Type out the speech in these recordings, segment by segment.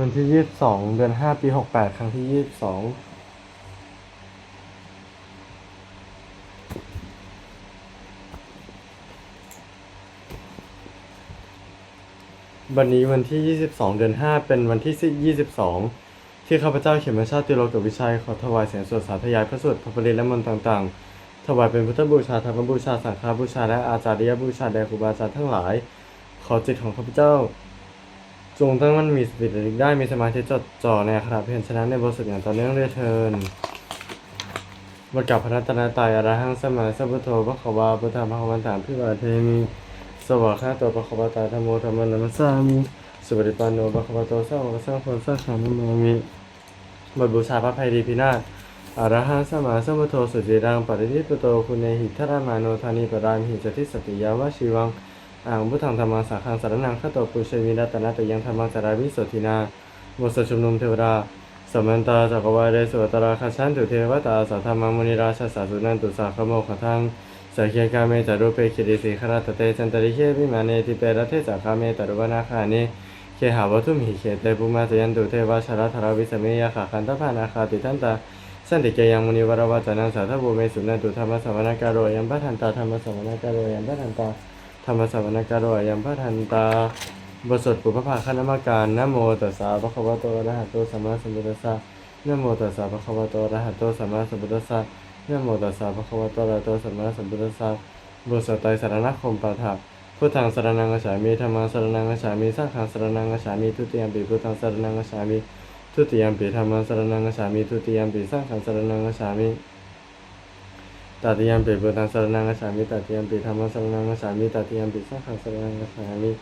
วันที่ยี่สิบสองเดือนห้าปีหกแปดครั้งที่ยี่สิบสองวันนี้วันที่ 22 เดือน 5 เป็นวันที่ 22 ที่ข้าพเจ้าเขียนมาชาติโลกวิชัย ขอถวายเสียงสวดสาธยายพระสวดพระปริและมนต์ต่างๆ ถวายเป็นพุทธบูชาธรรมบูชา สังฆบูชา และอาจาริยบูชาแด่ครูบาอาจารย์ทั้งหลาย ขอจิตของข้าพเจ้า จงตั้งมั่นมีสติระลึกได้มีสมาธิจดจ่อในอัคราเพียรชนะในบทสวดอย่างต่อเนื่องเรื่อยเทินบทกับพระรัตนตรัยอรหังสมาสัพพุทโธพระขวาพุทธาภควันตามพิวาเทมิสวากขาโตพระขวตาธรรมโมธรรมนัมสามิสุปฏิปันโนพระขวโตสร้าวกสังโฆสังฆานุโมมิบทบูชาพระภัยดีพินาศอรหังสมาสัพพุทโธสุจิรังปฏิทิปโตคุณเนหิทรามาโนธานิปรามหิจติสติยาวชิวัง อ่างพุทธังธรรมังสังฆังสารนังข้าโตปุชมิรัตนะแต่ยังธรรมังสาราวิโสทินาบทสวดชุมนุมเทวดาสมันตาจักรวาลเดสวตราคาชันตุเทวตาสัทธรรมมุนิราชสาสุนันตุสาขโมขทังสักเคียกาเมจารุเปคิริสิขราตเตจันตริเขวิมาเนติเปรเทจักาเมตรุวนาคาเนเคหาวัตุมหิเขเตปุมาจยันตุเทวชาราธราวิสเมยขาคันตพานาคาติทันตาสันติเกยังมุนิวรวาจานังสาธบุเมสุนันตุธรรมสวนาการโรยัมปะทันตาธรรมสวนาการโรยัมปะทันตา ธรรมสวนาการวยัมพระทันตาบทสวดปุพพะคณมการนะโมตัสสะภะคะวะโตอะระหะโตสัมมาสัมพุทธัสสะนะโมตัสสะภะคะวะโตอะระหะโตสัมมาสัมพุทธัสสะนะโมตัสสะภะคะวะโตอะระหะโตสัมมาสัมพุทธัสสะบทสวดไตรสรณคมปาฐะพุทธังสารณังกฉามิธรรมังสารณังกฉามิสังฆังสารณังกฉามิทุติยมปิพุทธังสารณังกฉามิทุติยมปิธรรมังสารณังกฉามิทุติยมปิสังฆังสารณังกฉามิ ตติยมปิพุทธังสรณังกัจฉามิตติยมปิธรรมังสรณังกัจฉามิตติยมปิสังฆังสรณังกัจฉามิ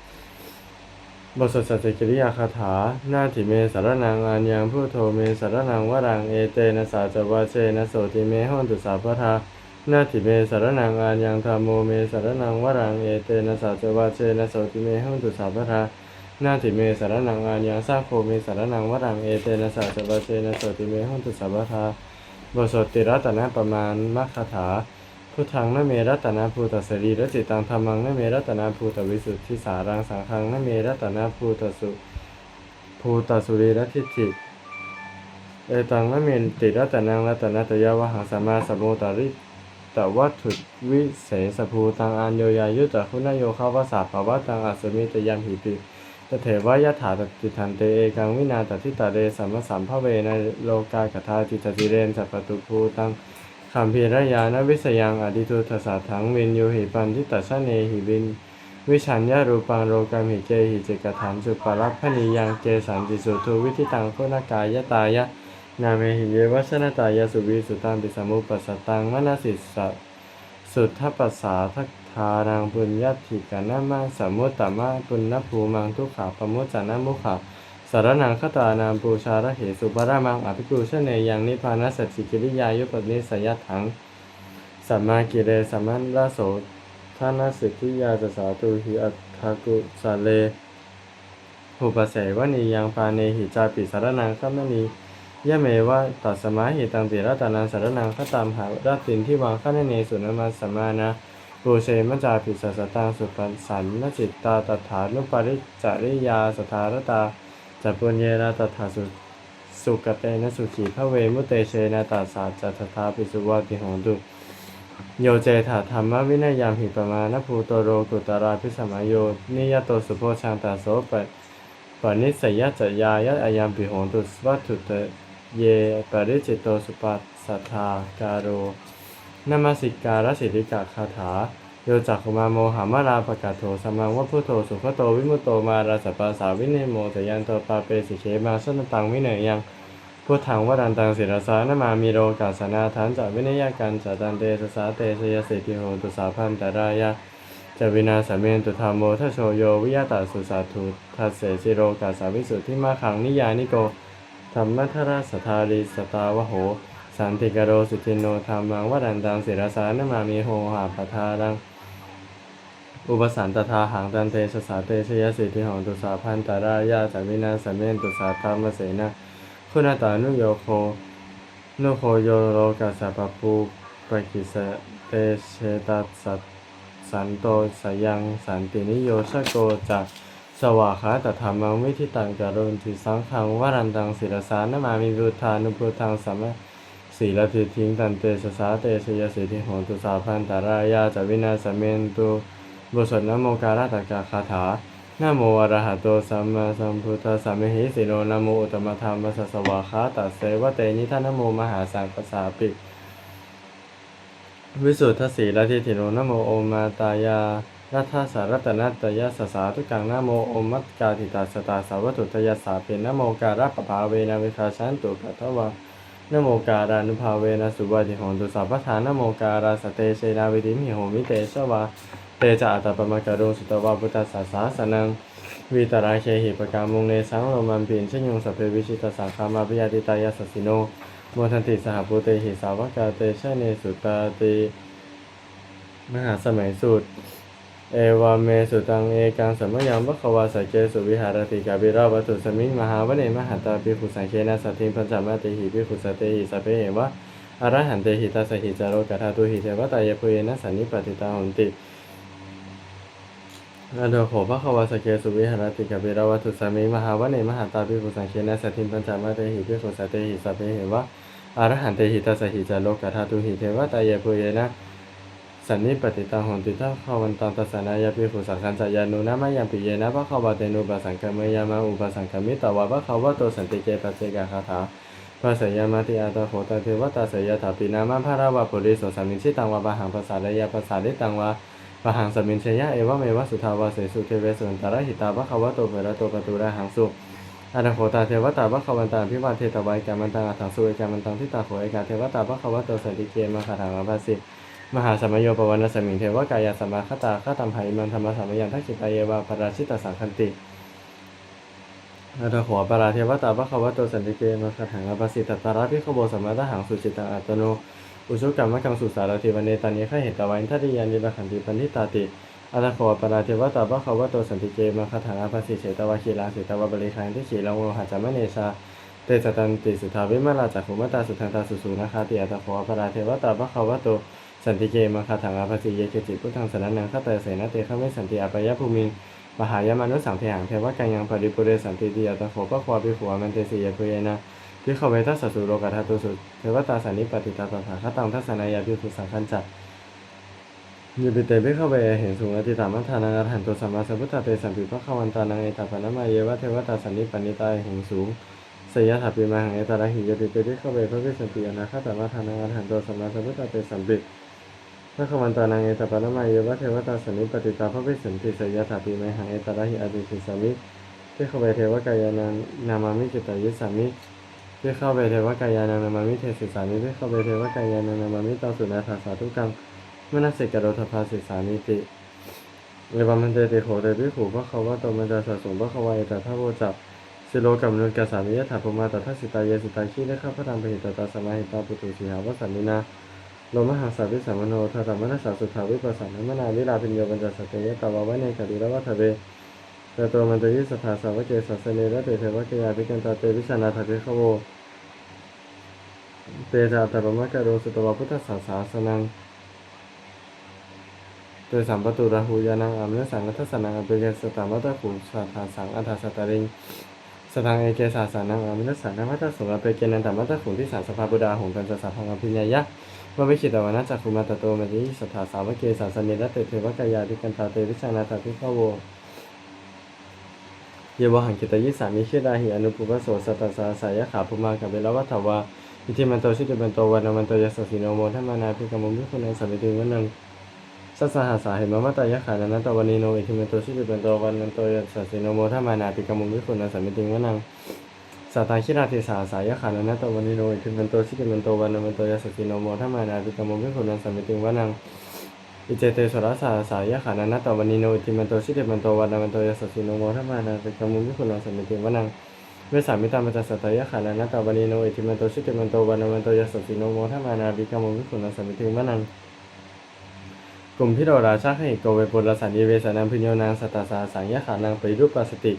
บทสวดสัจจิกิริยาคาถา หน้าถิเมสารนังอัญญังพุทโธเมสารนังวรังเอเตนะสาจวาเชนะโสติเมหอนตุสาพทาหน้าถิเมสารนังอัญญังธรรมโมเมสารนังวรังเอเตนะสาจวาเชนะโสติเมหอนตุสาพทาหน้าถิเมสารนังอัญญังสาโคเมสารนังวรังเอเตนะสาจวาเชนะโสติเมหอนตุสาพทา บทสวดติรัตนะประมาณมัคคาถา พุทธังนเมรัตนาภูตสรีรจิตังธรรมังนเมรัตนาภูตวิสุทธิสารังสังฆังนเมรัตนาภูตสุภูตสุรีรทิฏฐิเอตังนเมติรัตนังรัตนะตยาวหังสมาสมโมตาริตวัตถุวิเศษภูตังอันโยยายุตะคุณโยคาวาสาภาวะตังอัสมิตยามหิปิ ตเถวายถาตติทันเตเอกังวินาตทิตาเรสัมมสัมภเวในโลกากถาจิตติเรนสัพปตุภูตังขัมพีระยานวิสยังอดิทุทสาถังวินยูหิปันทิตัสเนหิวิน วิชัญญารูปังโรกามหิเจหิจิกถันสุปรัพพนิยังเจสันติสุทุวิธิตังโคนากายตายะ นาเมหิเยวัชนตายาสุวิสุตังปิสมุปปัสตังมนสิสสุทธปัสสาทักทานังปุญญาธิกานามาสมุตตมะปุณณภูมังทุกขาปมุจจานามุขาสารนังคตานามปูชาระเหสุปรามังอภิปูชเนยังนิพพานัสสิกิริยายุปนิสยถังสัมมากิเลสัมมันลาโสทานาสิทธิยาจสาตุหิอัตถกุสาเลหุปเสวนียังปาเนหิจาปิสารนังคัมณียะเมวะตัสสมาหิตังติรัตนังสารนังคตามหารัตตินที่วางข้าเนสุนมาสัมมานะ ปูเชมจาปิสัสสตังสุปัสสันนจิตตาตถานุปริจาริยาสถารตาจัปุญเยราตถาสุสุกเตนะสุขีพระเวมุเตเชนะตัสาจัตถาปิสุวาติหนตุโยเจถาธรรมวินัยยามหิปมาณภูโตโรกุตราพิสมัยโยนิยโตสุโพชังตาโสปะปนิสยจยายะอายามปิหนตุสวัตถุเตเยปริจิตโตสุปัสสทาการโร นามสิการสิริกาคาถาโยจักขุมาโมหามาราปกาโทสมมังวัพุโทสุขโตวิมุตโตมาราสปปาสาวิเนโมตยันโตปาเปสิเคมาสนตังวิเนยังพุทธังวรันตังศิรสานามามีโรกาสนาทันจะวินยกันจะตันเตสสาเตสยสิติโหตุสาพันตรายะจะวินาสเมนตุธรรมโมทโชโยวิยตาสุสาธุทัสเสสิโรกาสาวิสุทธิมาขังนิยานิโกธรรมทราสทาริสตาวโห สันติกโรสุจินโนธรรมังวรันตังศิรสานมามีโหหาปทารังอุปสันตทาหังตันเตสสาเตชยสิทธิหองตุสาพันตารายาจะวินาสเมนตุสาธรรมเสนาคุณตานุโยโคนุโคโยโรกัสสะปปูปะกิสเตเชตัสสัตสันโตสยังสันตินิโยชโกจักสวากขาตธรรมังวิทิตังจารุนติสังขังวรันตังศิรสานมามิพุทธานุพุทธังสัมมา สีลติทิงตันเตสสาเตชยสิทธิโหตุสาพันตารายาจวินาสเมนตุบทสวดนโมการาตกาคาถานโมอระหะโตสัมมาสัมพุทธัสสะมหิสิโนนโมอุตมธรรมสสวากขาตัสเสวะเตนิทานโมมหาสังคสาปิวิสุทธสีลทิถิโนนโมโอมาตายารัฐสารัตนัตยสสาทุกังนโมโอมัตกาติตาสตาสาวัตุทยาสาเป็นนโมการะปภาเวนวิคาชันตุกัตวา นโมการานุภาเวนะสุวัติโหนตุสัพพทานะโมการาสเตเชนาวิธิมิโหมิเตชวาเตจาอัตปมะกะโรสุตวาพุทธสสาสาสนังวิตราเคหิปกามุงเนสังโรมันปินเชยงสัพเพวิชิตสังคามาพิยติตายาสสิโนโมทันติสหปุเตหิสาวกาเตชะเนสุตาติมหาสมัยสูตร เอวาเมสุตังเอกังสัมมยังวัควาสัจเจสุวิหารติกาบิราวัตุสมิงมหาวเนมหัตตาปิขุสังเคนะสัตถิงปัญจามาติหิปิขุสเตหิสัพเพเหวะอรหันเตหิตัสหิจารโรกธาตุหิเทวตายะพุเยนะสันนิปติตาหนติอโดโขภควาสเจสุวิหารติกาบิราวัตุสมิงมหาวเนมหัตตาปิขุสังเคนะสัตถิงปัญจามาติหิปิขุสเตหิสัพเพเหวะอรหันเตหิตัสหิจารโรกธาตุหิเทวตายะพุเยนะ สันนิปติตังหนติทัพขวันตังตัสนายาปิขุสังคันจายานุนามายังปิเยนะพระขาวาเตนุปสังคเมยามาอุปสังคมิตวะพระขาวะโตสันติเกปัจเจกาคาถาพระสยามาติอาตาโหตาเทวตาสยาถาปินามาภาราวะปุริโสสามิชิตังวะปะหังภาษาระยะภาษาดิตังวะปะหังสมินเชยะเอวะเมวะสุทาวะเสสุเทเวสุนตระหิตาพระขาวะโตเประโตปตุระหังสุอาตาโหตาเทวตาพระขวันตาพิวาเทตวายกามันตังอัฏฐสุเอกามันตังทิตาโหเอกาเทวตาพระขาวะโตสันติเกมาคาถามาภาสิ มหาสมัยโยปวันสมิงเทวกายาสมาคตาข้าตัมหาอิมันธรรมสามยังทักขิตายเยวาปราชิตสังคันติอัตถหัวปราเทวตาพระควโตสันติเกมาคถังอภิสิตตาราพิขโบสมาตหังสุจิตังอัตโน อุชุกรรมกังสุสารติวันเนตานิข้าเหตวาอินทัตยานิรขันติปันทิตาติอัตถหัวปราเทวตาพระควโตสันติเกมาคถังอภิสิเฉตวาคีลาเฉตวาบริคันที่ขีลังโลหะจามเนชาเตสตันติสุทาวิมาลาจักขุมตาสุทันตาสุสุนาคาติอัตถหัวปราเทวตาพระควโต สันติเกมาคาถังอาภาสีเยเกจิพุทธังสนันนังข้าแต่เสนาเตข้าไม่สันติอาปยภูมิงมหายามานุสังเทหังเทวะกังยังปริปุเรสันติติยตโขปะควาปิขวมันเตสียพุยนะพิขเวทัสสุโรกัทตุสุเทวตาสันนิปติตาตถาคตังทัศนายาพิภูสังคันจักยูปิเตพิขเวเห็นสูงอธิตามัทานังอรหันตุสัมมาสัพพุทธเตสัมปิพระขวันตานังเอตาปนมาเยวะเทวตาสันนิปนิตาเห็นสูงสยถาปิมาหังเอตาระหิยปิเตพิขเวพระวิสันติอนาคตามัทานังอรหันตุสัมมาสัพพุทธเตสัมปิ พระควันตานังเอตปานามาเยวะเทวตาสนิปติตาพระวิสันติสยถาปีไมหังเอตระหิอาติสิสามิเพื่อเข้าไปเทวกายานันนามามิจิตายิสามิเพื่อเข้าไปเทวกายานันนามามิเทศิสามิเพื่อเข้าไปเทวกายานันนามามิตาสุนาถาสาธุกังมนัสสิกโรธภาสิสามิติเอวามันเตติโขเตปิผูพระเขาว่าตมันจะสะสมพระเขาวายแต่ถ้าโวจับสิโลกับมนุษย์กสามิยถาภมาตทัสสิตายสิตาขี้ได้ข้าพระธรรมปหิตตาสมาหิตาปุตุสีหาวสันนินา โลมหาสาวิสามโนทาธรรมนัสสาสุทาวิปัสสนามนาลิลาพิญโยปัญจสัตเยตาวาวะเนกาลิระวัฏเวเตโตมันตยิสถาสาวะเกสัสเนระเตเทวะเกยาภิกันตาเตวิชานาถาเทขโวเตจาตรมะกะโรสุตวะพุทธศาสาสนังเตสัมปตุราหูยานังอามเนสังกัทสนังอเปเกสตามัตตะขุสัทธาสังอัฏฐสัตาริงสทังเอเกสาสานังอามเนสังกัมัตตสุรเปเกนันตมัตตะขุที่สารสภาบุดาหงกันจะสัพพังอภิญญายะ ว่าวิคิตวานะจักขุมาตโตมติสัทธาสาวเกสาสนิรัตเตเทวกายาธิกันตาเตวิชานาตาพิฆโวเยวหังกิตยิสามิชิดาหิอนุปุปโสสัตสาสายขาภุมากับเวลวัฏวาอิทิมันโตชิติมันโตวันมันโตยสสิโนโมทัมมานาภิกมุมิคุณังสัมมิติวันังสัสหาสาเหมมัตตายขานันตวันนิโนอิทิมันโตชิติมันโตวันมันโตยสสิโนโมทัมมานาภิกมุมิคุณังสัมมิติวันนัง สัตตาคิราติสาสายขานันตวันนิโนอิทิมันโตชิติมันโตวันมันโตยสสิโนโมทัมมานาภิกมุมิคุณังสัมมิติวันนังอิเจเตสระสาสายขานันตวันนิโนอิทิมันโตชิติมันโตวันมันโตยสสิโนโมทัมมานาภิกมุมิคุณังสัมมิติวันนังเวสามิตามัจจสัตยะขานานตาวันีโนอิทิมันโตชิติมันโตวันมันโตยสสสิโนโมทัมมานาบิกามุวิคุณสมิติมะนังกลุ่มพิโรราชาให้โกเวปุรสันเยเวสานังพิโยนางสัตตาสาสังยะขานังปริรูปปัสสติ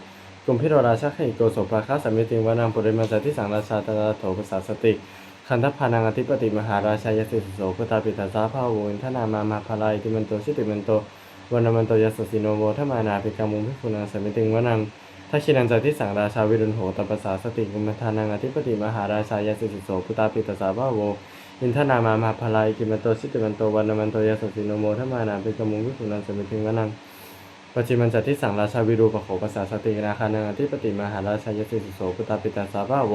กลุ่มพิโรราชาให้โกโสภาคาสมิติวานังปุริมาสติสังราชาตาโถภาษาสติ คันทพานังอธิปติมหาราชายสิสุโสพุทธาปิตาสาภาวุนทนามามาภาลายติมันโตชิติมันโตวันนามันโตยสสิโนโมทมานาภิกามุงพิคุณังสมิติงวนังทักขินันจติสังราชาวิรุณโหตปัสสาสติกุมทานังอธิปติมหาราชายาสิสิโสพุตาปิตาสาภาโวอินทนามามาพลายกิมันโตชิติมันโตวันนามันโตยาสสิโนโมทมานาภิกามุงพิคุณังสมิติงวนัง ปัจจิมันจัดที่สั่งราชาวิรูปโขภาษาสตินาคานังอธิปติมหาราชายสิสุโสกุตาปิตาสาภาโว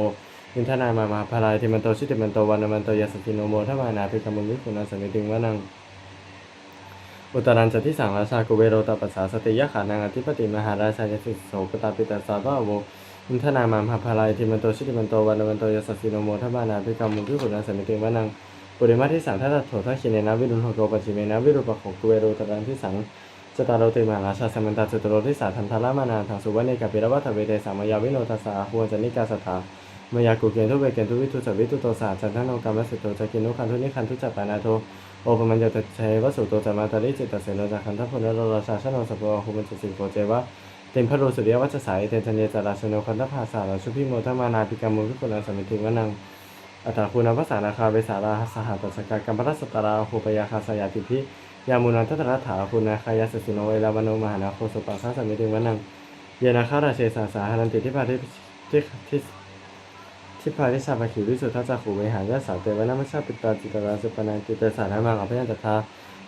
อินทนามามหาพลายทิมันโตชิติมันโตวันมันโตยาสติโนโมทมานาภิกรรมุนิคุณาสมิติงวนังอุตรันจัดที่สั่งราชากุเวโรตปัสสาสติยะขานังอธิปติมหาราชายสิสุโสกตาปิตาสาภาโวอินทนามามหาพลายทิมันโตชิติมันโตวันมันโตยาสติโนโมทมานาภิกรรมุนิคุณาสมิติงวนังปุริมาที่สั่งทัตโถทักขิเนนะวิรุณโหโตปัจจิเมนะวิรูปโขกุเวโรตรันที่สัง จตารโรติมาราชาสมันตาจตุโรทิสาทันทารามานาทางสุวรรณเนกปิรวัฏเวเตสามยาวิโนทัสสะอาหัวจนิกาสถามายากุเกนทุเวเกนทุวิทุสวิทุโตสาจันทนกรรมสิโตจะกินุคันทุนิคันทุจัปปานาโทโอปมัญญตเชวสุโตจามาตาลิจิตเสนจักขันทพุนโรราชาชนสปะหุมันจิสิโกเจวะเต็มพระโรสุริยวัชสายเตจันเยจาราชโนคันทภาสาราชุพิโมทมานาปิกามุวิคุลังสมิติวนังอัตถาคุณภาษานาคาเวสาราสหัตสกากรรมรัสตราโหปยาคาสยาติพิ ยามุนันทัตระถาคุณนาคายาสสิโนเวลาวโนมหานาโคสุปัสสะสมิติวนังเยนาคาราเชสาสาหานันติที่พาทิที่ที่ที่พาทิชาภคิวิสุทธจักขุเวหายาสาวเตวนามัชชาปิตาจิตราสุปนันจิตสานามังอภิยันตถา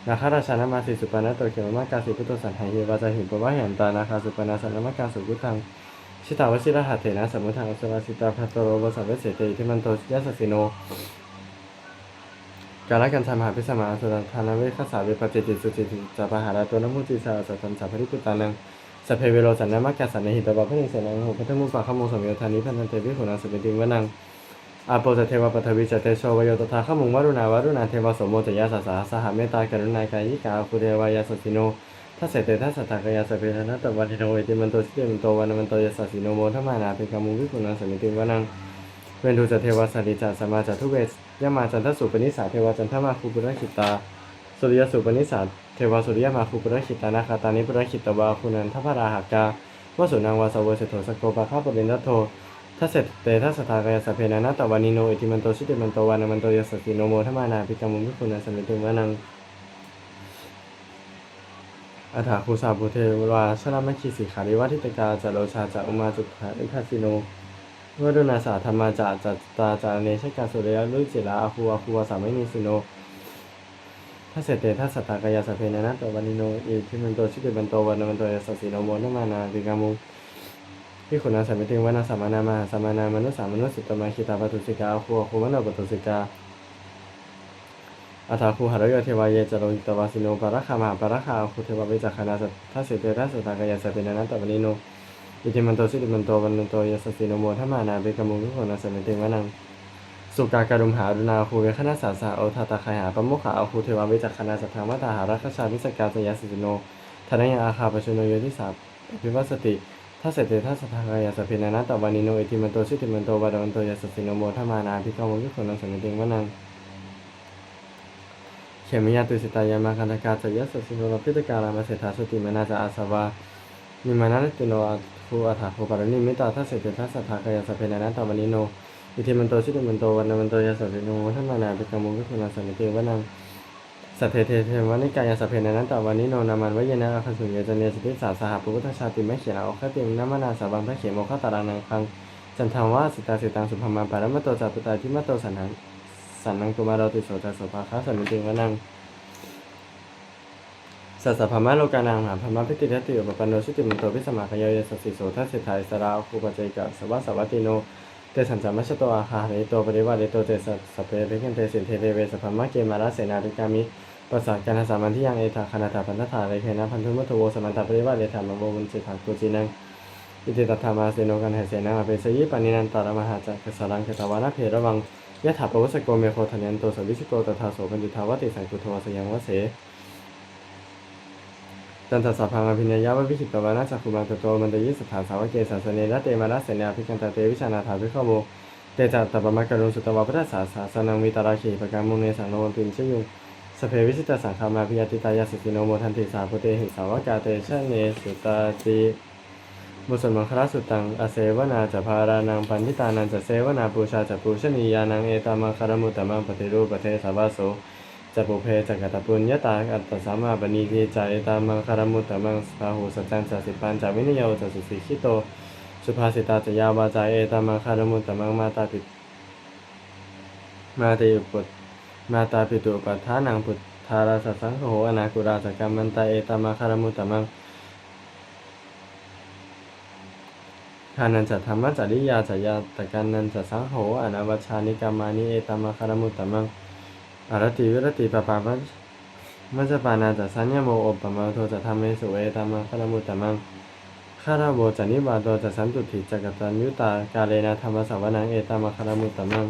นาคาราชานามาสิสุปนันโตเขมมากาสิพุทโธสันหายวาจาหิปวะเห็นตานาคาสุปนาสันนมกาสุกุตังชิตาวชิระหัตเถนะสมุทังอสุราสิตาภัตโตโรวสัพเวเสเตทิมันโตยัสสสิโน กาลกันธรรมหาพิสมาสุรันทานาเวคสาเวปจิติสุจิติจาปหาราตัวนมุติสาสัตตันสัพพิพุตานังสัพเพเวโรสันนามกัสสันนหิตบาพระนิสนังโหพัทมุปะขโมสมโยธานิพันธันเทวิหุนาสเปติงวนังอาโปจเทวปทวิจเตโชวโยตถาขมุงวรุณาวรุณาเทวสมโมจยาสาสาสหเมตตากรุณากายิกาคุเทวายาสสิโนทัสเสตทัสสตากายาสเปรนะตวันทิโนเอติมันโตสิเตมันโตวันมันโตยาสสิโนโมทมานาเปกามุวิปุนาสมิติงวนังเวนทุจเทวสันติจัสมาจัทุเวส ยามาจันทสุปนิสาเทวจันทมาคูปุรคิตาสุริยสุปนิสาเทวสุริยมาคูปุรคิตานาคาตานิปุรคิตวาคุนันทพราหากาวสุนังวาสเวเสโทสโกปะข้าปรินทโททัสเสตเตทัสสทากายสเพนานาตวานิโนอิติมันโตชิติมันโตวานามันโตยสติโนโมทมานาปิกามุมิคุณัสมิติวานังอัฐาภูสาบุเทวาชนะมคีสิขาริวัติตกาจโรชาจะอุมาจุภาอิคาสิโน วรุณาสาธรรมาจาจัตตาจารเนชกาสุริยลุจิระอาคูอาคูวาสามินิสิโนทัสเสเตทัสสตากายาสเพนะนะตวานิโนอิทิมันโตชิติมันโตวันมันโตยสสิโนโมนมานาติกามุที่ขุนาสามิติวนาสามานามาสามานามนุสามนุสุตตมาคิตาปตุสิกาอาคูอาคูมโนปตุสิกาอัฏฐาคูหารยเทวายเยจโรหิตวาสิโนปาระคามาปาระคาอาคูเทวาวิจักขณาสัททัสเสเตทัสสตากายาสเพนะนะตวานิโน อิติมันโตสิติมันโตวันมันโตยสสสิโนโมทัมมานาเบกามุวิโหนาสมิติวานังสุกากรุมหารุณาภูเวคณะสาสาโอทาตาคายหาปมุขาอาภูเทวาวิจักขณาสัทธามตาหารัคชาวิสกาสยาสิโนธนยังอาคาปชุโนโยทิสาพิวัสติทัสเสตทัสทากายาสเพนานาตวานิโนอิติมันโตสิติมันโตวันมันโตยสสสิโนโมทัมมานาภิกมุวิโหนาสมิติวานังเขมิยาตุสิตายามาคันธกาจยสสสิโนรพิตการามาเสถาสติมนาจาอาสวามิมานะติโนอา ภูอัฏฐาภูปารณิมิตาทัสเสตทัสสะทากายาสเพนะนะตาวันนิโนอิทิมันโตชิติมันโตวันนมันโตยาสเพโนทัมมานาเปกามุวิคุนาสมิติวนังสัทเทเทเทวันิกายาสเพนะนะตาวันนิโนนามันวเยนะอาคัสุญญจเนสติสาสหปุพุทธชาติไม่เขียนเอาคติมนามานาสาบังพระเขมโมฆตารานังคังจันทาวาสิตาสิตังสุภมาปารมโตจัตุตาทิมโตสันนังสันนังตุมาเราติโสจัสโสภาคาสมิติวนัง สัสสะพมะโลกานังหาพมะพิติทัติอุปปันโนชิติมันโตพิสมาคยายสัสสิโสทัสสิทายสราคูปเจกะสวัสวัตติโนเตสันสัมมัชโตอาคาเรโตปริวาเรโตเตสัสสเปเรกันเตสินเทเทเวสัพมะเกมาราเสนาธิกามิปัสสะกันาสามันที่ยังเอธาคณาถาพันธถาเรเคนะพันธุมัตโวสมันตาปริวาเรธรรมโมวันจิตากุจินังอิติตัทธามาเสโนกันเหเสนาเปสยิปานินันตารมหาจักรสารังเกตวานาเพระวังยะถาปวัสโกเมโคทันยันโตสวิชิโกตถาโสปัญจุทาวติสังกุทวสยังวเส จันทสัพพังอภินยาววิขิตวานาจักขุมังตโตมันตยิสถานสาวกเกศาสเนระเตมาราเสนาภิกันตเตวิชานาถาภิขโมเตจัตตปมะกรุณสุตวาพุทธศาสาสนังวิตาราขีปกามุเนสังโนวันตินชยุงสเพวิชิตสังคามาพิยติตายาสติโนโมทันติสาพุเตหิสาวกาเตชะเนสุตาติบุสมังคลาสุตังอเสวนาจะพารานังปันทิตานันจะเสวนาปูชาจะปูชนียานังเอตามังคารมุตตมังปฏิรูปประเทศสาวาโส จัปุเพจักตปุญญาตาอัตตสามาปณีทีจตามังคารมุตตมังสาหูสัจจันจสิปันจาวินิโยจสุสีขิโต สุภาษิตาจยาวาจาเอตามังคารมุตตมังมาตาปิมาติอุปตมาตาปิตุปัฏฐานังพุทธาราสสังโฆอนาคุราสกรรมันตาเอตามังคารมุตตมังทานันจะธรรมะจริยาจยาตะการนันจะสังโหอนาวชานิกามานิเอตามะคารมุตตมัง อรติวิรติปปามัจมัจจปานาจะสัญญโมอบปมาโทจะทำเมสุเอตามะคารมุตตมังข้าราโบจะนิบาโตจะสันตุถิจักตัญยุตากาเลนะธรรมสวนังเอตามะคารมุตตมัง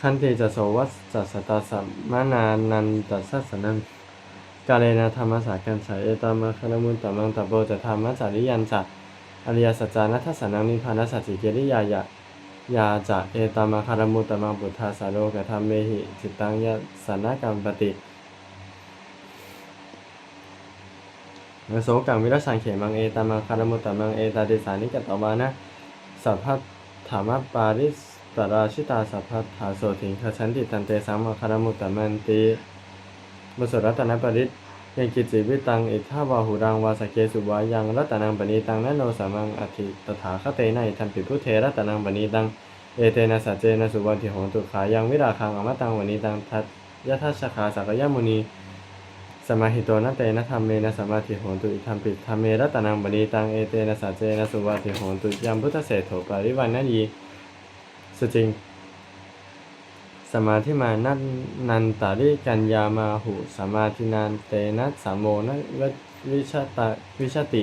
ขันติจะโสวัสจัสตาสัมมานานันตัสสสนังกาเลนะธรรมสากันฉายเอตามะคณมุตตมังตะโบจะธรรมะจาริยันจะอริยสัจจานัทสนังนิพพานัสสัจจิเกริยายะ ยาจะเอตามะคณมุตตะมังบุทธาสาโลกธรรมเมหิจิตตังยะสนกรรมปติโสกังวิรัสังเขมังเอตามะคณมุตตะมังเอตาติสานิกตวานะสัพพธรรมปาริสตราชิตาสัพพะถาโสถิงคชันติตันเตสังมะคณมุตตะมันติบสรัตนปริต ยังกิจจิวิตังอิทาวาหุรังวาสเกสุวายังรัตนังปณีตังนโนสามังอธิตถาคเตนะอิทัมปิพุเทรัตนังปณีตังเอเตนะสัจเจนะสุวัติโหตุขายังวิราคังอมตังวณีตังทัตยทัชคาสักยมุนีสมาหิโตนะเตนะธรรมเมนะสมาธิโหตุอิทัมปิธรรมเมรัตนังปณีตังเอเตนะสัจเจนะสุวัติโหตุยัมพุทธเศรษโถปริวันนันยีสุจริง สมาธิมานันนันตาริกัญญามาหุสมาธินานเตนะสามโมนะววิชตาวิชติ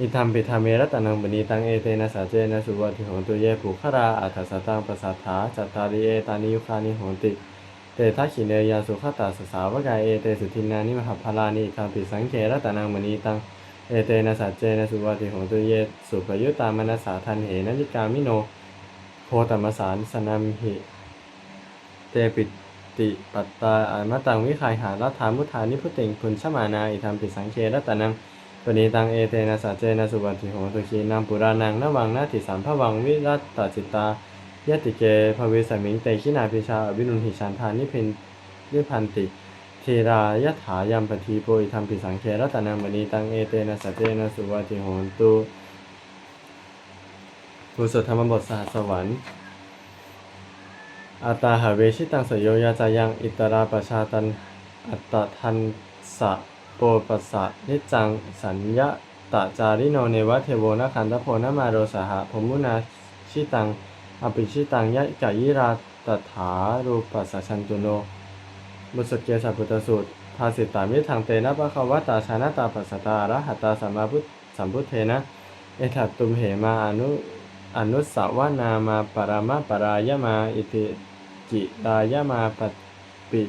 อิธรรมปิธรรมเมรัตนังบณีตังเอเตนะสาเจนะสุวัติโหตุเยปุขราอัฏฐสตังปสัทธาจัตตาริเอตานิยุคานิโหติเตทักขิเนยาสุขตาสสาวกายเอเตสุทินานิมหพพลานิธรรมปิสังเขรัตนังบณีตังเอเตนะสัจเจนะสุวัติโหตุเยสุปยุตตามนัสสาทันเหนนิกามิโนโพตมสารสนัมหิ เตปิติปัตตาอามตังวิคายหารัฐามุทานิพุติงพุนชมานาอิธรรมปิสังเครัตนังปณีตังเอเตนะสัจเจนะสุวัติโหตุคีนังปุรานังนวังนาติสัมภวังวิรัตตจิตตายติเกภเวสมิงเตขินาพิชาอวินุนหิชันทานิเพนนิพันติเทรายถายัมปทีโปอิธรรมปิสังเครัตนังปณีตังเอเตนะสัจเจนะสุวัติโหตุภูสุธรรมบทสหสสวรรค์ อัตตาหาเวชิตังสยโยยาจายังอิตราปชาตันอัตตทันสะโปปัสสะนิจจังสัญญะตะจาริโนเนวะเทโวนะคันตโพนะมาโรสหะพมุนาชิตังอภิชิตังยะกะยิราตถารูปัสสะชันตุโนบุสเกสัพพุทธสูตรภาสิตามิทังเตนะปะคะวะตาชานะตาปัสสตาระหัตตาสัมมาพุทสัมพุทเทนะเอถัตตุมเหมาอนุอนุสาวนามาปรามะปรายมาอิติ จิตายมาปปิ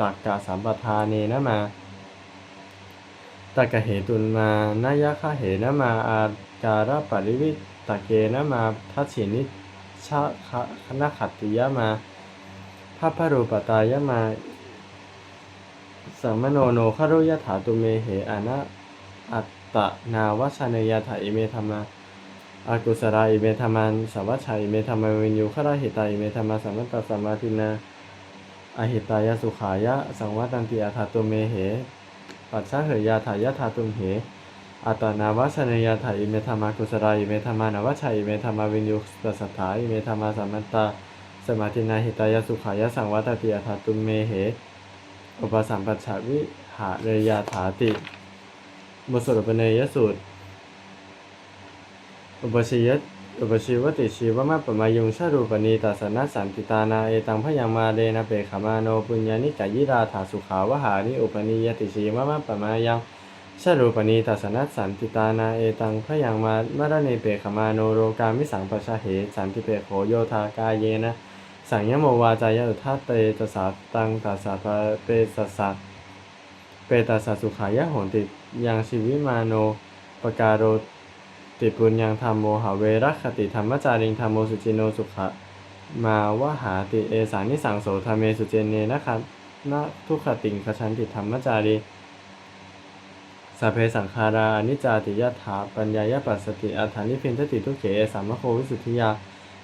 ตักกะสัมปทาเนนะมาตกะเหตุนมานายะคะเหนะมาอาการะปริวิตตะเกนะมาทัชฉินิชะคะนขัตติยะมาพระพรูปตายะมาสัมมโนโนคารุยถาตุเมเหอานะอัตตนาวชานยถาอิเมธรรมา อากุสราอิเมธรรมันสวัชชัยอิเมธรรมวินยูขราหิตาอิเมธรรมสัมมตตสัมมาทินาอหิตายสุขายะ สังวัตันติอาทาตุเมเห ปัจฉะเหยาถายะธาตุมเหอัตนาวชนยาถาอิเมธรรมากุสราอิเมธรรมานาวชัยอิเมธรรมวินยูปัสสถาอิเมธรรมสัมมตตสมาทินาหิตายสุขายะสังวัตติอาทาตุเมเห อุปสัมปัชชวิหาเรยาถาติบทสรุปเนยสูตร อุปชิยตอุปชิวติชีวมะปมายุงชารูปณีตัสสนะสันติตานาเอตังพยังมาเดนะเปขมาโนปุญญานิกายิราถาสุขาวหานิอุปนิยติชีวมะปมายังชารูปณีตัสสนะสันติตานาเอตังพยังมามรณีเปขมาโนโรกามิสังปชาเหสันติเปโขโยธากายเยนะสังยโมวาจายอุทัตเตตสาตังตัสสะเปสัสสะเปตัสสะสุขายะโหติยังชีวิมาโนปการโร ติปุญญังธรรมโมหะเวรคติธรรมจาริงธรรมโมสุจิโนสุขะมาวหาติเอสานิสังโสธรรมเมสุเจเนนะครับนะทุกขติงคชันติธรรมจารีสัพเพสังขาราอนิจจาติยถาปัญญายปัสสติอัฏฐานิพินทติทุกเขเอสามโควิสุทธิยา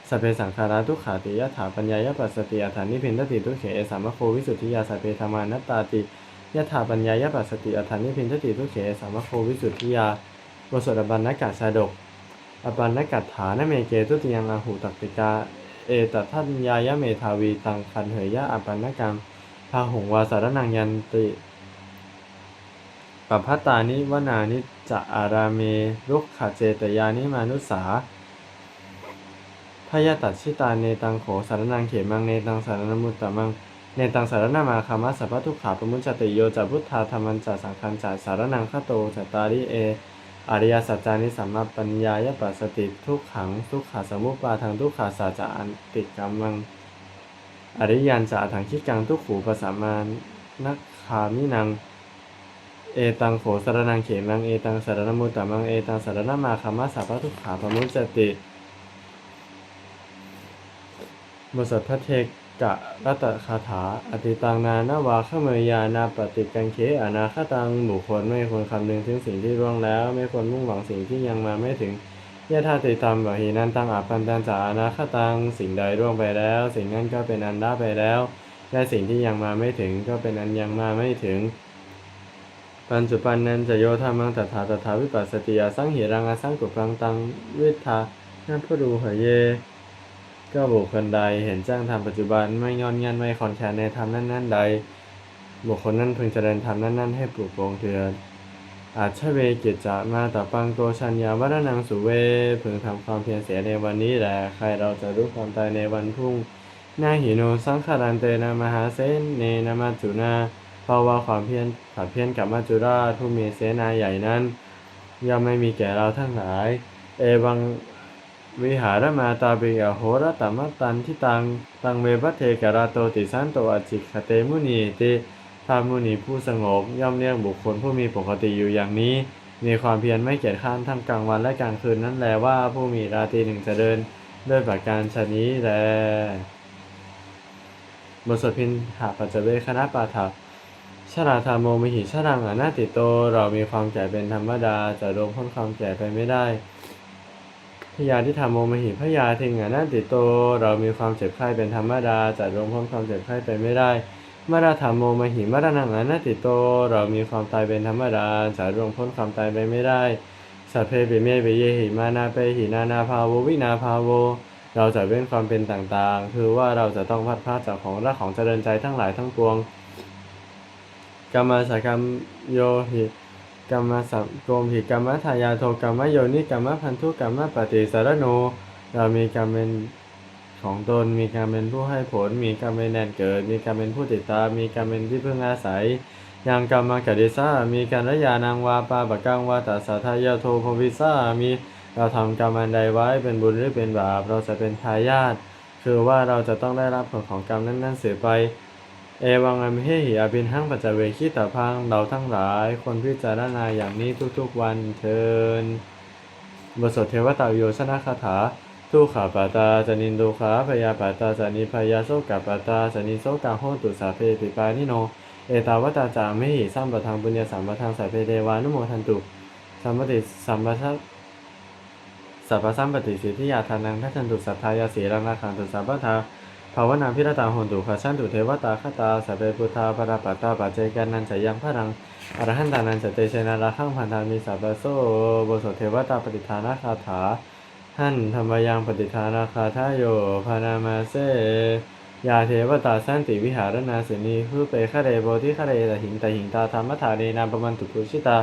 สสพเพสังขาราทุกขาติยถาปัญญายปัสสติอัฏฐานิพินทติทุกเขเอสามโควิสุทธิยาสพเพธรรมานัตตาติยถาปัญญายปัสสติอัฏฐานิพินทติทุกเขเอสามโควิสุทธิยา บทสวดอบันนกาชาดกอปันนกัตถานเมเกตุติยังอาหูตักติกา เอตทัญญายะเมทาวีตังคันเหยยะอปันนกังพาหงวาสารนังยันติปัพพตานิวนานิจะอาราเมรุกขเจตยานิมานุสาพยาตัดชิตาเนตังโขสารนังเขมังเนตังสารนมุตตะมังเนตังสารนามาคามัสสะพะทุกขาปมุจจติโยจะพุทธาธรรมันจะสังคันจะสารนังคโตจตาริเอ อริยสัจจานิสัมมาปัญญายปัสสติทุกขังทุกขาสมุปาทังทุกขาสัจจะอันติกรรมัง อริยันจะถังคิกังทุกขูปสามานักขามินัง เอตังโขสารนังเขมังเอตังสารนมุตตมังเอตังสารนมาคามาสัพพทุกขาปมุจจติบทสวดพระเทกะรัตตคาถา อติตังนานาวาขเมยานาปฏิกังเคอนาคตังบุคคลไม่ควรคำนึงถึงสิ่งที่ล่วงแล้ว ไม่ควรมุ่งหวังสิ่งที่ยังมาไม่ถึงยะธาติธรรมบหีนันตังอาปันตันจาอนาคตังสิ่งใดล่วงไปแล้ว สิ่งนั้นก็เป็นอันได้ไปแล้ว และสิ่งที่ยังมาไม่ถึงก็เป็นอันยังมาไม่ถึง ปัญจุปันนันจะโยธามังตถาตถาวิปัสสติยาสังหิรังอาสังกุปังตังวิทานันพรูหเย ก็บุคคลใดเห็นแจ้งธรรมปัจจุบันไม่งอนงันไม่คอนแคนในธรรมนั้นๆใด บุคคลนั้นพึงเจริญธรรมนั้นๆให้ปลุกโปงเถือนอาชเวกิจจะมาตปังโกชัญญาวัฒนังสุเว พึงทำความเพียรเสียในวันนี้แหละใครเราจะรู้ความตายในวันพรุ่งนาหิโนสังขารันเตนะมหาเสนเนนามาจุนาเพราะว่าความเพียรผัดเพียรกับมัจจุราชผู้มีเสนาใหญ่นั้นย่อมไม่มีแก่เราทั้งหลาย เอวัง วิหารมาตาปิยโหรตมัตตันที่ตัง ตังเวปเทกราโตติสันโตอจิคเตมุนีเติพามุนีผู้สงบย่อมเรียกบุคคลผู้มีปกติอยู่อย่างนี้ มีความเพียรไม่เกียจข้านทั้งกลางวันและกลางคืนนั่นแลว่าผู้มีราตรีหนึ่งจะเดินด้วยประการชนี้แลบทสวดพินหาปัจเจเวคณะปาถาชราธาโมมิหิชรังอนาติโต เรามีความแก่เป็นธรรมดาจะรวมพ้นความแก่ไปไม่ได้ พยาที่ทำโมมหิพยาทิงอนาติโต เรามีความเจ็บไข้เป็นธรรมดาจะรวมพ้นความเจ็บไข้ไปไม่ได้มาราธรรมโมมหิมารานังอนาติโต เรามีความตายเป็นธรรมดาจะรวมพ้นความตายไปไม่ได้สัพเพเปเมเปเยหิมานาเปหินานาภาโววินาภาโว เราจะเว้นความเป็นต่างๆ คือว่าเราจะต้องพัดพลาดจากของรักของเจริญใจทั้งหลายทั้งปวงกรรมสกรรมโยหิ กรรมสัมโกมหิกรรมทายาโทกรรมโยนิกรรมพันธุกรรมปฏิสารโน เรามีกรรมเป็นของตน มีกรรมเป็นผู้ให้ผล มีกรรมเป็นแดนเกิด มีกรรมเป็นผู้ติดตาม มีกรรมเป็นที่พึ่งอาศัยยังกรรมกดิสามีการระยานางวาปาปะกังวาตัสสะทายาโทพวิสามีเราทำกรรมอันใดไว้เป็นบุญหรือเป็นบาปเราจะเป็นทายาทคือว่าเราจะต้องได้รับผลของกรรมนั้นๆสืบไป เอวังอมเหหิอภินหังปัจจเวคิตาพังเราทั้งหลายคนพิจารณาอย่างนี้ทุกๆวันเทินบทสวดเทวตาโยชนะคาถาทุขาปาตาจนินโดขาพยาปาตาจนิพยาโสกปาตาจนิโสกาโหตุสาเพปิปานิโน เอตาวตาจามิหิสัมปทังปุญญาสัมปทังสาเพเทวานุโมทันตุสัมปติสัมปทัสัพพสัมปติสิทธิยาทานังทัชันตุสัทธายาสีรังนาคันตุสัพพทา ภาวนาพิรตาหนตุขชันตุเทวตาคตาสัพเพพุทธาปราปัตตาปัจเจกันนันจยังพรังอรหันตานันจเตเชนาราขังพันธามีสัพพโสบสเทวตาปฏิทานาคาถาหันธรรมยังปฏิทานาคาทาโยพานามาเซยาเทวตาสันติวิหารนาสินีผู้เปคะเรโบทิคะเรตหิงตหิงตาธรรมธาเรนามปมันตุปุชิตา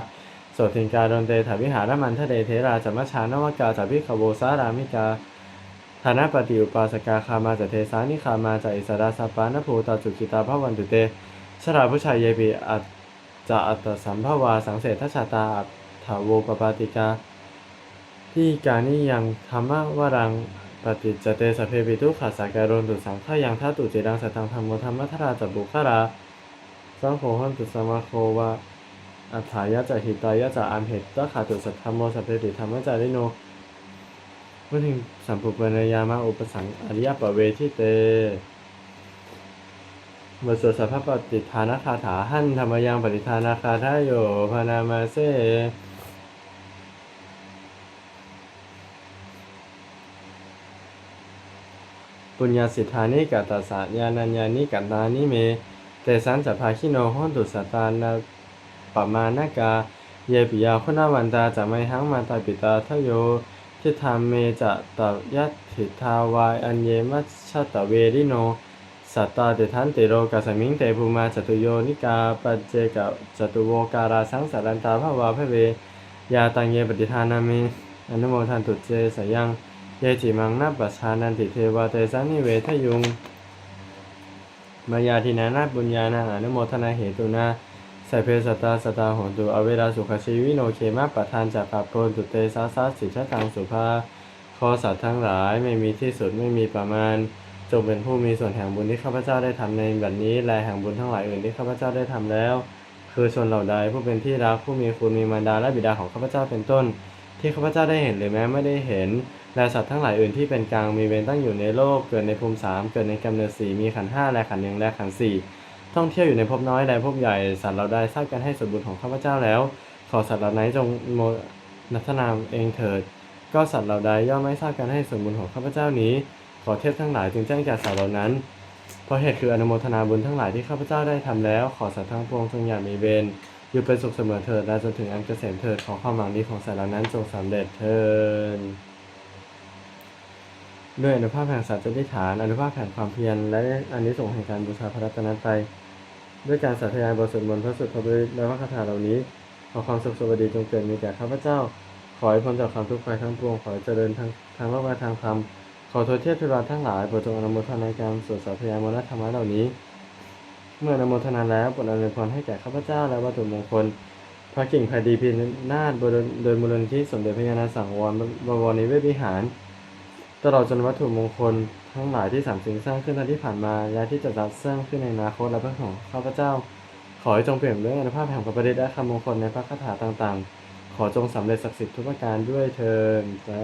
โสติงกาดนเตถวิหารมันทะเดเทราจัมมชานวกาจัพิขโวสารามิกา ฐานะปฏิอุปาสกาคามาจากเทสานิคามาจากอิสราสปานภูตาจุกิตาภวันตุเตชราผู้ชายเยปิอัจจะอัตสัมภวาสังเสทชาตาอัตถาโวปปาติกา ที่การนิยังธรรมวรังปฏิจจเตสเพปิทุขัสสะการนตุสังขายังทัตตุจิรังสัตังธรรมโมธรรมทราจับบุคาราสังโฆหันตุสมาโควาอัฏฐายะจะหิตายะจะอันเหตตะขาตุสัทธรรมโมสัพเพติธรรมจาริโน มื่อถึงสัมปุปนายามาอุปสังอริยปเวทิเตบทสวดสัพพปฏิทานาคาถาหันธรรมยังปฏิทานาคาทาโยพานามาเซปุญญาสิทธานิกัตตสญาณัญญานิกัตตานิเม เตสันจะภาคิโนห้อนตุสตานาปมาณกา เยปิยาคุณาวันตาจะไม่หังมาตาปิตาทโย ทิธามเมจะตยัตถิทาวายอันเยมัชชตเวริโน สัตตาเตทันเตโรกัสมิงเตภูมาจตุโยนิกาปัจเจกจตุโวการาสังสารันตาภาวาพระเวยาตังเยปฏิทานามิอนุโมทันตุเจสยังเยจิมังนับปัชชานันติเทวาเตสันนิเวทยุงมายาทินานาบุญญาณังอนุโมทนาเหตุนา สเพสตาสตาโหนตุอเวราสุขชีวิโนเคมะปะทานจากปัปโพนตุเตสาสาสิชะตังสุภาขอสัตว์ทั้งหลายไม่มีที่สุดไม่มีประมาณ จงเป็นผู้มีส่วนแห่งบุญที่ข้าพเจ้าได้ทำในบัดนี้และแห่งบุญทั้งหลายอื่นที่ข้าพเจ้าได้ทำแล้ว คือชนเหล่าใดผู้เป็นที่รักผู้มีคุณมีมารดาและบิดาของข้าพเจ้าเป็นต้น ที่ข้าพเจ้าได้เห็นหรือแม้ไม่ได้เห็น และสัตว์ทั้งหลายอื่นที่เป็นกลางมีเวรตั้งอยู่ในโลกเกิดในภูมิสามเกิดในกำเนิดสี่มีขันห้าและขันหนึ่งและขันสี่ ท่องเที่ยวอยู่ในภพน้อยและภพใหญ่ สัตว์เราได้ทราบกันให้ส่วนบุญของข้าพเจ้าแล้ว ขอสัตว์เหล่านั้นจงโมนัทนามเองเถิด ก็สัตว์เหล่าใดย่อมไม่ทราบกันให้ส่วนบุญของข้าพเจ้านี้ ขอเทพทั้งหลายจึงแจ้งแก่สัตว์เหล่านั้น เพราะเหตุคืออนุโมทนาบุญทั้งหลายที่ข้าพเจ้าได้ทำแล้ว ขอสัตว์ทั้งปวงจงอย่ามีเวรอยู่เป็นสุขเสมอเถิดและจนถึงอันเกษมเถิด ขอความหวังดีของสัตว์เหล่านั้นจงสำเร็จเถิดด้วยอนุภาพแห่งสัจจะทิฏฐานอนุภาพแห่งความเพียรและอานิสงส์แห่งการบูชาพระรัตนตรัย ด้วยการสาธยายบทสวดมนต์พระสุตตบริตและพระคาถาเหล่านี้ ขอความสุขสวัสดีจงเกิดมีแก่ข้าพเจ้า ขอให้พ้นจากความทุกข์ภัยทั้งปวง ขอให้เจริญทางทางโลกและทางธรรม ขอโทษเทพเทวดาทั้งหลายโปรดจงอนุโมทนาในการสวดสาธยายมรณธรรมะเหล่านี้ เมื่ออนุโมทนาแล้วโปรดอนวยพรให้แก่ข้าพเจ้าและวัตถุมงคล พระกิ่งไพดีพินาศโดยโดยมูลนิธิสมเด็จพระญาณสังวรบวรนิเวศวิหาร ตลอดจนวัตถุมงคลทั้งหลายที่สามสิ่งสร้างขึ้นในที่ผ่านมาและที่จะจัดสร้างขึ้นในอนาคตและพระของข้าพเจ้า ขอให้จงเปลี่ยนด้วยอนุภาพแห่งพระประดิษฐ์และคำมงคลในพระคาถาต่างๆ ขอจงสำเร็จศักดิ์สิทธิ์ทุกประการด้วยเทินสา